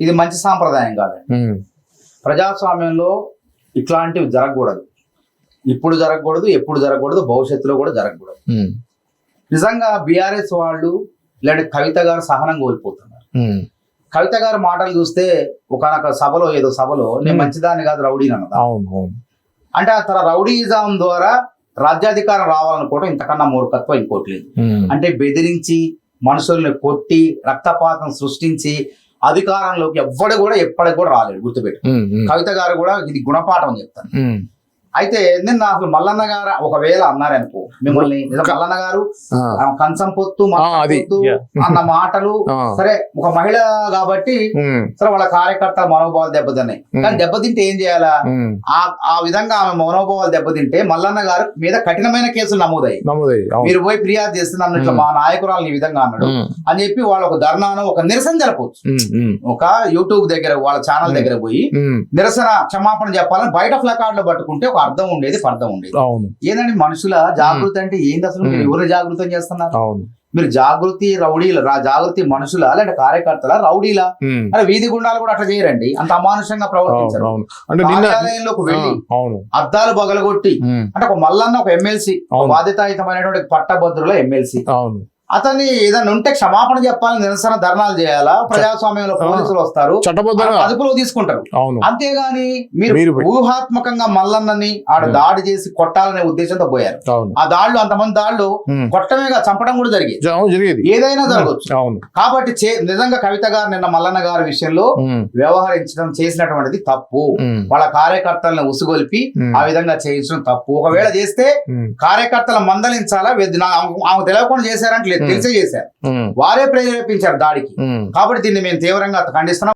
ఇది మంచి సాంప్రదాయం కాదండి ఉమ్, ప్రజాస్వామ్యంలో ఇట్లాంటివి జరగకూడదు. ఇప్పుడు జరగకూడదు ఎప్పుడు జరగకూడదు భవిష్యత్తులో కూడా జరగకూడదు. నిజంగా బీఆర్ఎస్ వాళ్ళు లేదంటే కవిత గారు సహనం కోల్పోతున్నారు. కవిత గారి మాటలు చూస్తే ఒకనొక సభలో ఏదో సభలో నేను. మంచిదాన్ని కాదు రౌడీని అన్నదా అంటే తన రౌడీజం ద్వారా రాజ్యాధికారం రావాలనుకోవడం ఇంతకన్నా మూర్ఖత్వం ఇంకోటి లేదు. అంటే బెదిరించి మనుషుల్ని కొట్టి రక్తపాతం సృష్టించి అధికారంలోకి ఎవ్వడు కూడా ఎప్పటికి కూడా రాలేడు గుర్తుపెట్టు. కవిత గారు కూడా ఇది గుణపాఠం అని చెప్తాను అయితే నిన్న అసలు మల్లన్న గారు ఒకవేళ అన్నారనుకో మిమ్మల్ని మల్లన్న గారు కంచం పొత్తు. అన్న మాటలు సరే ఒక మహిళ కాబట్టి సరే వాళ్ళ కార్యకర్తల మనోభావాలు దెబ్బతిన్నాయి. కానీ దెబ్బతింటే ఏం చేయాలా? ఆ ఆ విధంగా ఆమె మనోభావాలు దెబ్బతింటే మల్లన్న గారు మీద కఠినమైన కేసులు అవును. మీరు పోయి ఫిర్యాదు చేస్తే నన్ను ఇట్లా మా నాయకురాలు ఈ విధంగా అన్నాడు. అని చెప్పి వాళ్ళు ఒక ధర్నాను ఒక నిరసన జరపవచ్చు. ఒక యూట్యూబ్ దగ్గర వాళ్ళ ఛానల్. దగ్గర పోయి నిరసన క్షమాపణ చెప్పాలని బయట ఫ్లకార్డ్లో పట్టుకుంటే ఒక అర్థం ఉండేది పర్థం ఉండేది. అవును. ఏంటంటే మనుషుల జాగృతి అంటే ఏంది అసలు మీరు. ఎవరు జాగృతం చేస్తున్నారు? అవును. మీరు జాగృతి రౌడీల జాగృతి మనుషుల లేదంటే కార్యకర్తల రౌడీల? అరే వీధి గుండాలు కూడా అట్లా చేయరండి. అంత అమానుషంగా ప్రవర్తించారు. అంటే కార్యాలయంలోకి వెళ్ళి అద్దాలు బగలగొట్టి అంటే ఒక మల్లన్న ఒక ఎమ్మెల్సీ. బాధ్యతాయుతమైనటువంటి పట్టభద్రుల ఎమ్మెల్సీ. అతన్ని ఏదైనా ఉంటే క్షమాపణ చెప్పాలని నిరసన ధర్నాలు చేయాలా? ప్రజాస్వామ్యంలో. పోలీసులు వస్తారు. అదుపులో తీసుకుంటారు. అంతేగాని మీరు ఊహాత్మకంగా మల్లన్నని ఆడ. దాడి చేసి కొట్టాలనే ఉద్దేశంతో పోయారు. ఆ దాడులు అంతమంది దాడులు ఉమ్, కొట్టమేగా చంపడం కూడా జరిగేది. ఏదైనా జరగవచ్చు. కాబట్టి నిజంగా కవిత గారు నిన్న మల్లన్న గారి విషయంలో వ్యవహరించడం చేసినటువంటిది తప్పు. వాళ్ళ కార్యకర్తలను ఉసుగొల్పి ఆ విధంగా చేయించడం తప్పు. ఒకవేళ చేస్తే కార్యకర్తల మందలించాలా? ఆమె తెలియకుండా చేశారంటే లేదు Hmm. తెలిసే చేశారు వారే ప్రేరేపించారు దాడికి. కాబట్టి దీన్ని మేము తీవ్రంగా ఖండిస్తున్నాం